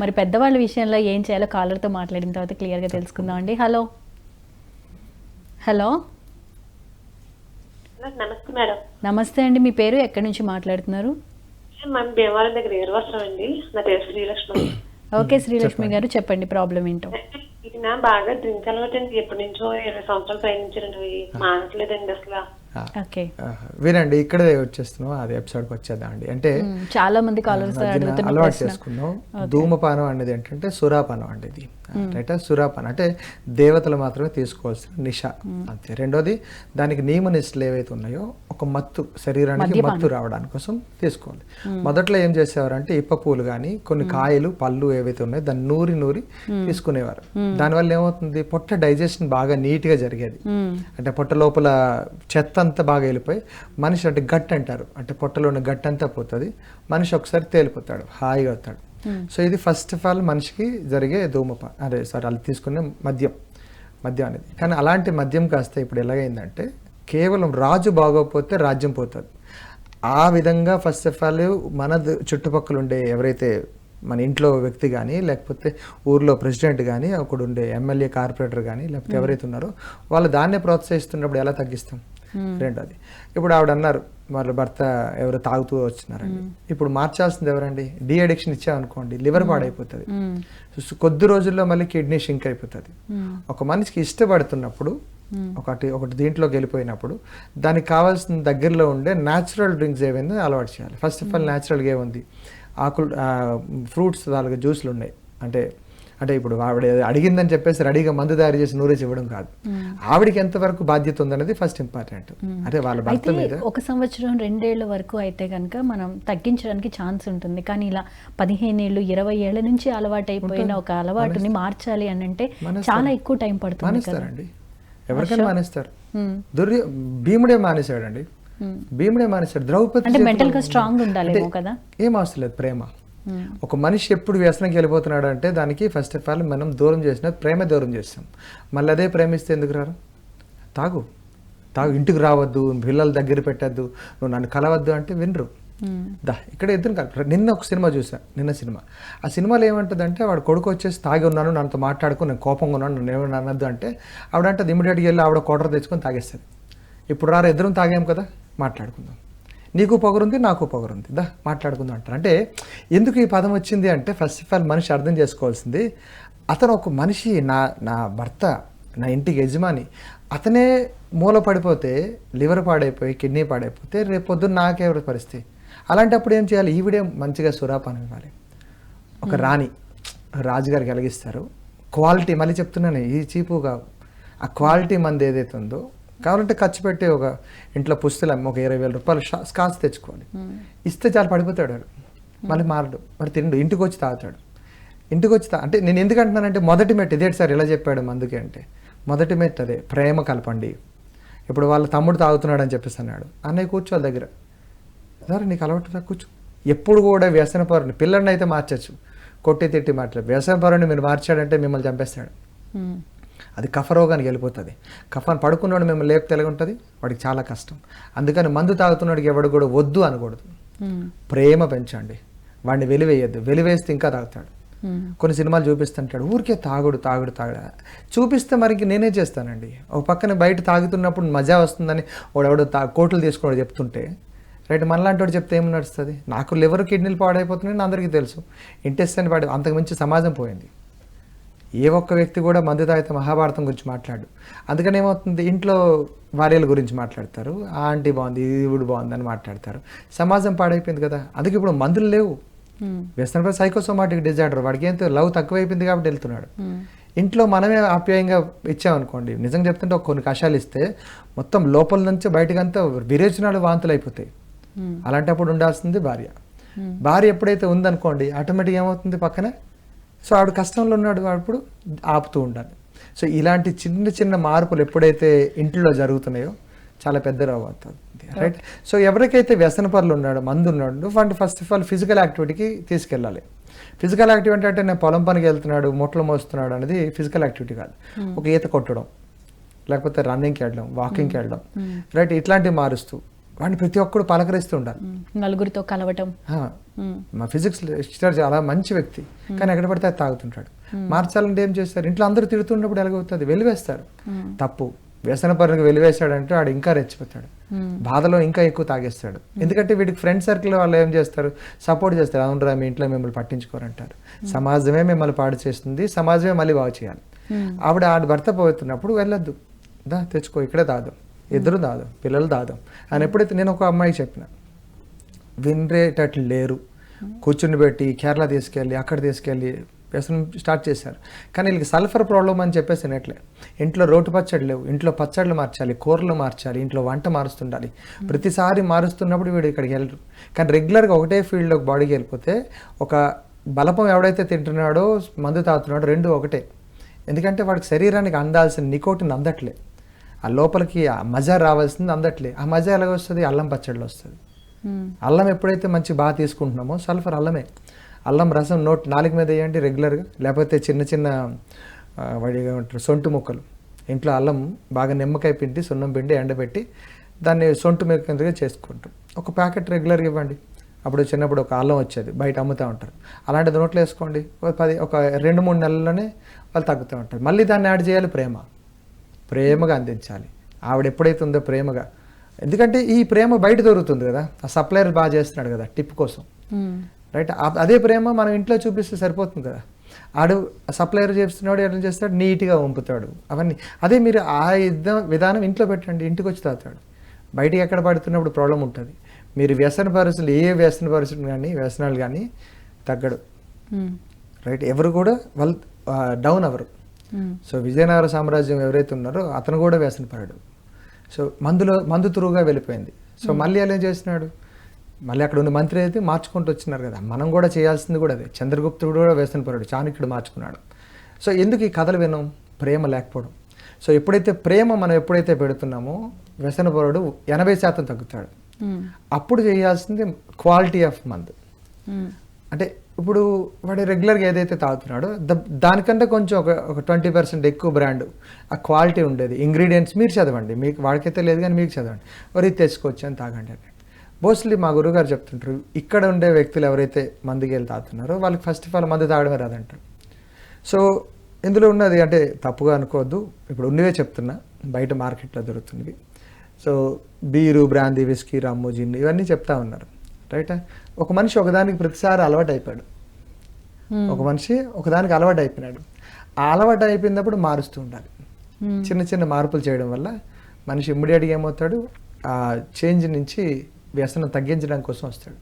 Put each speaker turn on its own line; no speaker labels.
మరి పెద్దవాళ్ళ విషయంలో ఏం చేయాలో కాలర్తో మాట్లాడిన తర్వాత క్లియర్గా తెలుసుకుందాం అండి. హలో. హలో.
నమస్తే మేడం.
నమస్తే అండి. మీ పేరు ఎక్కడి నుంచి మాట్లాడుతున్నారు?
మన భీమవరం దగ్గర ఏరువస్త్రం అండి. నా పేరు శ్రీలక్ష్మి.
ఓకే శ్రీలక్ష్మి గారు చెప్పండి ప్రాబ్లం ఏంటో.
ఇది నా బాగా డ్రింక్ అలవాటు అండి. ఎప్పటి నుంచో ఇరవై సంవత్సరాలు పయనించారండి మానట్లేదండి అసలు.
వినండి ఇక్కడే వచ్చేస్తున్నాం. అది ఎపిసోడ్కి వచ్చేద్దాం అండి అంటే.
చాలా మంది కాలర్స్
అలవాటు చేసుకున్నాం ధూమపానం అనేది ఏంటంటే సురాపానం అండి ఇది. రైట్ సురాపానం. అంటే దేవతలు మాత్రమే తీసుకోవాల్సిన నిష. అంతే. రెండోది దానికి నియమ నిష్టలు ఏవైతే ఉన్నాయో ఒక మత్తు శరీరానికి మత్తు రావడానికి కోసం తీసుకోవాలి. మొదట్లో ఏం చేసేవారంటే ఇప్ప పూలు కానీ కొన్ని కాయలు పళ్ళు ఏవైతే ఉన్నాయో దాన్ని నూరి నూరి తీసుకునేవారు. దానివల్ల ఏమవుతుంది? పొట్ట డైజెషన్ బాగా నీట్గా జరిగేది. అంటే పొట్ట లోపల చెత్త అంతా బాగా వెళ్ళిపోయి మనిషి అంటే గట్ అంటారు. అంటే పొట్టలో ఉన్న గట్ అంతా పోతుంది. మనిషి ఒకసారి తేలిపోతాడు. హాయిగా అవుతాడు. సో ఇది ఫస్ట్ ఆఫ్ ఆల్ మనిషికి జరిగే ధూమప అదే సారీ వాళ్ళు తీసుకునే మద్యం. మద్యం అనేది. కానీ అలాంటి మద్యం కాస్త ఇప్పుడు ఎలాగైందంటే కేవలం రాజు బాగోకపోతే రాజ్యం పోతుంది. ఆ విధంగా ఫస్ట్ ఆఫ్ ఆల్ మన చుట్టుపక్కల ఉండే ఎవరైతే మన ఇంట్లో వ్యక్తి కానీ లేకపోతే ఊర్లో ప్రెసిడెంట్ కానీ అక్కడ ఉండే ఎమ్మెల్యే కార్పొరేటర్ కానీ లేకపోతే ఎవరైతే ఉన్నారో వాళ్ళు దాన్నే ప్రోత్సహిస్తున్నప్పుడు ఎలా తగ్గిస్తాం? రెండోది ఇప్పుడు ఆవిడ అన్నారు వాళ్ళ భర్త ఎవరు తాగుతూ వచ్చినారండి. ఇప్పుడు మార్చాల్సింది ఎవరండి? డి అడిక్షన్ ఇచ్చామనుకోండి లివర్ పాడైపోతుంది.
మ్మ్.
సో కొద్ది రోజుల్లో మళ్ళీ కిడ్నీ షింక్ అయిపోతుంది. ఒక మనిషికి ఇష్టపడుతున్నప్పుడు ఒకటి ఒకటి దీంట్లోకి వెళ్ళిపోయినప్పుడు దానికి కావాల్సిన దగ్గరలో ఉండే న్యాచురల్ డ్రింక్స్ ఏవైనా అలవాటు చేయాలి. ఫస్ట్ ఆఫ్ ఆల్ న్యాచురల్గా ఏముంది? ఆకులు ఫ్రూట్స్ వాళ్ళకి జ్యూస్లు ఉన్నాయి. అంటే అంటే ఇప్పుడు ఆవిడ అడిగిందని చెప్పేసి రెడీగా మందు తయారు చేసి నూరేసి ఇవ్వడం కాదు. ఆవిడకి ఎంతవరకు బాధ్యత ఉందన్నది ఫస్ట్ ఇంపార్టెంట్ అంటే వాళ్ళ భర్త మీద.
ఒక సంవత్సరం రెండేళ్ళ వరకు అయితే కనుక మనం తగ్గించడానికి ఛాన్స్ ఉంటుంది. కానీ ఇలా పదిహేను ఏళ్ళు ఇరవై ఏళ్ళ నుంచి అలవాటు అయిపోయిన ఒక అలవాటుని మార్చాలి అని అంటే చాలా ఎక్కువ టైం పడుతుంది
మానేస్తారండి. ఎవరికైనా మానేస్తారు. దుర్య భీముడే మానేశాడండి. భీముడే మానేశాడు. ద్రౌపది
అంటే mental గా ఉండాలేమో
అంటే
కదా?
ఏం అవసరం లేదు ప్రేమ. ఒక మనిషి ఎప్పుడు వ్యసనంకి వెళ్ళిపోతున్నాడు అంటే దానికి ఫస్ట్ ఆఫ్ ఆల్ మనం దూరం చేసిన ప్రేమ దూరం చేస్తాం. మళ్ళీ అదే ప్రేమిస్తే ఎందుకు రారు? తాగు. తాగు. ఇంటికి రావద్దు పిల్లల దగ్గర పెట్టద్దు నువ్వు నన్ను కలవద్దు అంటే వినరు. దా ఇక్కడ ఇద్దరు కలిపి నిన్న ఒక సినిమా చూసా నిన్న సినిమా. ఆ సినిమాలో ఏమంటుందంటే వాడు కొడుకు వచ్చేసి తాగి ఉన్నాను నాతో మాట్లాడుకో నేను కోపంగా ఉన్నాను నన్ను ఏమన్నా అనద్దు అంటే ఆవిడ అంటే ఇమీడియట్గా వెళ్ళి ఆవిడ కోటర్ తెచ్చుకొని తాగేస్తుంది. ఇప్పుడు రారు ఇద్దరం తాగాం కదా మాట్లాడుకుందాం. నీకు పొగరుంది నాకు పొగరుంది. దా మాట్లాడుకుందాం అంటారు. అంటే ఎందుకు ఈ పదం వచ్చింది అంటే ఫస్ట్ ఆఫ్ ఆల్ మనిషి అర్థం చేసుకోవాల్సింది అతను ఒక మనిషి నా నా భర్త నా ఇంటికి యజమాని అతనే మూల పడిపోతే లివర్ పాడైపోయి కిడ్నీ పాడైపోతే రేపు పొద్దున్న నాకెవరి పరిస్థితి? అలాంటప్పుడు ఏం చేయాలి? ఈవిడే మంచిగా సురాపానం ఇవ్వాలి. ఒక రాణి రాజుగారికి కలిగిస్తారు క్వాలిటీ మళ్ళీ చెప్తున్నాను ఈ చీపు కావు ఆ క్వాలిటీ మంది ఏదైతే ఉందో కావాలంటే ఖర్చు పెట్టి ఒక ఇంట్లో పుస్తలు అమ్మి ఒక ఇరవై వేల రూపాయలు స్కాచ్ తెచ్చుకోవాలి ఇస్తే చాలు పడిపోతాడు వాడు. మళ్ళీ మారడు. మరి తిండు. ఇంటికి వచ్చి తాగుతాడు. ఇంటికి వచ్చి తా అంటే నేను ఎందుకు అంటున్నానంటే మొదటి మెట్టు ఇదేంటి సార్ ఇలా చెప్పాడు అందుకే అంటే. మొదటి మెట్టు అదే ప్రేమ కలపండి. ఇప్పుడు వాళ్ళ తమ్ముడు తాగుతున్నాడు అని చెప్పేసి అన్నాడు. అన్నయ్య కూర్చో వాళ్ళ దగ్గర. సరే నీకు అలవాటు రా కూర్చో. ఎప్పుడు కూడా వ్యసన పరుని పిల్లల్ని అయితే మార్చచ్చు. కొట్టి తిట్టి మాట్లాడు. వ్యసన పరుని మీరు మార్చాడంటే మిమ్మల్ని చంపేస్తాడు. అది కఫరోగానికి వెళ్ళిపోతుంది. కఫాన్ పడుకున్నాడు మిమ్మల్ని లేపితే ఎలాగ ఉంటుంది వాడికి చాలా కష్టం. అందుకని మందు తాగుతున్నాడికి ఎవడు కూడా వద్దు అనకూడదు.
మ్మ్.
ప్రేమ పెంచండి. వాడిని వెలివేయద్దు. వెలివేస్తే ఇంకా తాగుతాడు.
మ్మ్.
కొన్ని సినిమాలు చూపిస్తుంటాడు ఊరికే తాగుడు తాగుడు తాగుడు. చూపిస్తే మరికి నేనే చేస్తానండి. ఒక పక్కన బయట తాగుతున్నప్పుడు మజా వస్తుందని వాడెవడో తా కోట్లు తీసుకుని చెప్తుంటే రైట్ మనలాంటి వాడు చెప్తే ఏం నడుస్తుంది? నాకు లివర్ కిడ్నీలు పాడైపోతున్నాయని అందరికీ తెలుసు. ఇంటెస్టైన్ పాడి అంతకు మించి సమాజం పోయింది. ఏ ఒక్క వ్యక్తి కూడా మందు తాగితే మహాభారతం గురించి మాట్లాడు. అందుకని ఏమవుతుంది? ఇంట్లో భార్యల గురించి మాట్లాడతారు. ఆ ఆంటీ బాగుంది ఈవిడ బాగుంది అని మాట్లాడతారు. సమాజం పాడైపోయింది కదా. అందుకే ఇప్పుడు మందులు లేవు.
మ్మ్.
వ్యసనపై సైకోసోమాటిక్ డిజార్డర్ వాడికి ఏంటో లవ్ తక్కువైపోయింది కాబట్టి వెళ్తున్నాడు. ఇంట్లో మనమే ఆప్యాయంగా ఇచ్చామనుకోండి. నిజంగా చెప్తుంటే ఒక కొన్ని కషాయాలు ఇస్తే మొత్తం లోపల నుంచి బయటకంతా విరేచనాలు వాంతులు అయిపోతాయి. అలాంటప్పుడు ఉండాల్సింది భార్య. భార్య ఎప్పుడైతే ఉందనుకోండి ఆటోమేటిక్ ఏమవుతుంది పక్కన? సో ఆవిడ కష్టంలో ఉన్నాడు అప్పుడు ఆపుతూ ఉండాలి. సో ఇలాంటి చిన్న చిన్న మార్పులు ఎప్పుడైతే ఇంట్లో జరుగుతున్నాయో చాలా పెద్ద అవుతుంది రైట్ సో ఎవరికైతే వ్యసన పనులు ఉన్నాడో మందు ఉన్నాడు వాడిని ఫస్ట్ ఆఫ్ ఆల్ ఫిజికల్ యాక్టివిటీకి తీసుకెళ్ళాలి. ఫిజికల్ యాక్టివిటీ అంటే నేను పొలం పనికి వెళ్తున్నాడు మొట్లు మోస్తున్నాడు అనేది ఫిజికల్ యాక్టివిటీ కాదు. ఒక ఈత కొట్టడం లేకపోతే రన్నింగ్కి వెళ్ళడం వాకింగ్కి వెళ్ళడం. రైట్ ఇట్లాంటివి మారుస్తూ వాడిని ప్రతి ఒక్కడు పలకరిస్తూ ఉండాలి.
నలుగురితో కలవటం.
మా ఫిజిక్స్ లెక్చరర్ చాలా మంచి వ్యక్తి. కానీ ఎక్కడ పడితే అది తాగుతుంటాడు. మార్చాలంటే ఏం చేస్తారు? ఇంట్లో అందరూ తిడుతున్నప్పుడు ఎలాగవుతుంది? వెలివేస్తారు. తప్పు. వ్యసన పరులకు వెలివేశాడంటే వాడు ఇంకా రెచ్చిపోతాడు. బాధలో ఇంకా ఎక్కువ తాగేస్తాడు. ఎందుకంటే వీడికి ఫ్రెండ్ సర్కిల్ వాళ్ళు ఏం చేస్తారు? సపోర్ట్ చేస్తారు. అవునరా మీ ఇంట్లో మిమ్మల్ని పట్టించుకోరంటారు. సమాజమే మిమ్మల్ని పాడు చేస్తుంది. సమాజమే మళ్ళీ బాగు చేయాలి. ఆవిడ ఆడ భర్త పోతున్నప్పుడు వెళ్ళొద్దు. దా తెచ్చుకో ఇక్కడే దాదాం ఇద్దరు దాదాం పిల్లలు దాదాం. అని ఎప్పుడైతే నేను ఒక అమ్మాయి చెప్పిన వినరేటట్లు లేరు. కూర్చుని పెట్టి కేరళ తీసుకెళ్ళి అక్కడ తీసుకెళ్ళి వ్యసనం స్టార్ట్ చేశారు. కానీ వీళ్ళకి సల్ఫర్ ప్రాబ్లం అని చెప్పేసి నెట్లే ఇంట్లో రోటి పచ్చడి లేవు. ఇంట్లో పచ్చళ్ళు మార్చాలి కూరలు మార్చాలి ఇంట్లో వంట మారుస్తుండాలి. ప్రతిసారి మారుస్తున్నప్పుడు వీడు ఇక్కడికి వెళ్ళరు. కానీ రెగ్యులర్గా ఒకటే ఫీల్డ్లోకి బాడీకి వెళ్ళిపోతే ఒక బలపం ఎవడైతే తింటున్నాడో మందు తాగుతున్నాడో రెండు ఒకటే. ఎందుకంటే వాడికి శరీరానికి అందాల్సిన నికోటిని అందట్లే. ఆ లోపలికి ఆ మజా రావాల్సింది అందట్లే. ఆ మజా ఎలాగ వస్తుంది? అల్లం పచ్చడిలో వస్తుంది. అల్లం ఎప్పుడైతే మంచి బాగా తీసుకుంటున్నామో సల్ఫర్ అల్లమే. అల్లం రసం నోట్ నాలుగు మీద వేయండి రెగ్యులర్గా. లేకపోతే చిన్న చిన్న ఆ, వాడి ఏమంటారు సొంటు ముక్కలు. ఇంట్లో అల్లం బాగా నిమ్మకాయ పిండి సున్నం పిండి ఎండబెట్టి దాన్ని సొంటు మీద కిందగా చేసుకుంటాం. ఒక ప్యాకెట్ రెగ్యులర్గా ఇవ్వండి. అప్పుడు చిన్నప్పుడు ఒక అల్లం వచ్చేది బయట అమ్ముతూ ఉంటారు. అలాంటిది నోట్లో వేసుకోండి. పది ఒక రెండు మూడు నెలల్లోనే వాళ్ళు తగ్గుతూ ఉంటారు. మళ్ళీ దాన్ని యాడ్ చేయాలి ప్రేమ. ప్రేమగా అందించాలి. ఆవిడ ఎప్పుడైతే ఉందో ప్రేమగా. ఎందుకంటే ఈ ప్రేమ బయట దొరుకుతుంది కదా. ఆ సప్లయర్ బాగా చేస్తున్నాడు కదా టిప్ కోసం. రైట్? అదే ప్రేమ మనం ఇంట్లో చూపిస్తే సరిపోతుంది కదా. ఆడు సప్లయర్ చేస్తున్నాడు ఎట్లా చేస్తాడు నీట్గా వంపుతాడు. అవన్నీ. అదే మీరు ఆ యుద్ధం విధానం ఇంట్లో పెట్టండి ఇంటికి వచ్చి తాగుతాడు. బయటికి ఎక్కడ పడుతున్నప్పుడు ప్రాబ్లం ఉంటుంది. మీరు వ్యసన పరిస్థితులు ఏ వ్యసన పరిస్థితులు కానీ వ్యసనాలు కానీ తగ్గడు. రైట్? ఎవరు కూడా వాళ్ళు డౌన్ అవ్వరు.
ఉమ్,
సో విజయనగర సామ్రాజ్యం ఎవరైతే ఉన్నారో అతను కూడా వ్యసనపడాడు సో మందులో మందు తురుగా వెళ్ళిపోయింది. సో మళ్ళీ ఎలా చేస్తున్నాడు? మళ్ళీ అక్కడ ఉన్న మంత్రి అయితే మార్చుకుంటూ వచ్చినారు కదా. మనం కూడా చేయాల్సింది కూడా అదే. చంద్రగుప్తుడు కూడా వ్యసనపడాడు చాణక్యుడు మార్చుకున్నాడు. సో ఎందుకు ఈ కథలు వినం ప్రేమ లేకపోవడం. సో ఎప్పుడైతే ప్రేమ మనం ఎప్పుడైతే పెడుతున్నామో వ్యసనపరుడు ఎనభై శాతం తగ్గుతాడు.
ఉమ్,
అప్పుడు చేయాల్సింది క్వాలిటీ ఆఫ్ మందు.
ఉమ్,
అంటే ఇప్పుడు వాడు రెగ్యులర్గా ఏదైతే తాగుతున్నాడో ద- దానికంటే కొంచెం ఒక ఒక ట్వంటీ పర్సెంట్ ఎక్కువ బ్రాండ్ ఆ క్వాలిటీ ఉండేది. ఇంగ్రీడియంట్స్ మీరు చదవండి. మీకు వాడికైతే లేదు కానీ మీకు చదవండి. వరి తెచ్చుకోవచ్చు అని తాగండి అని. మోస్ట్లీ మా గురుగారు చెప్తుంటారు ఇక్కడ ఉండే వ్యక్తులు ఎవరైతే మందుకి వెళ్ళి తాగుతున్నారో వాళ్ళకి ఫస్ట్ ఆఫ్ ఆల్ మందు తాగడమే రాదంటారు సో ఇందులో ఉన్నది అంటే తప్పుగా అనుకోవద్దు. ఇప్పుడు ఉన్నవే చెప్తున్నా బయట మార్కెట్లో దొరుకుతున్నవి. So beer brandy whisky rum gin ఇవన్నీ చెప్తా ఉన్నారు. రైట్? ఒక మనిషి ఒకదానికి ప్రతిసారి అలవాటు అయిపోయాడు ఒక మనిషి ఒకదానికి అలవాటు అయిపోయినాడు ఆ అలవాటు అయిపోయినప్పుడు మారుస్తూ ఉండాలి. చిన్న చిన్న మార్పులు చేయడం వల్ల మనిషి ఇమ్మీడియట్గా ఏమవుతాడు? ఆ చేంజ్ నుంచి వ్యసనం తగ్గించడం కోసం వస్తాడు.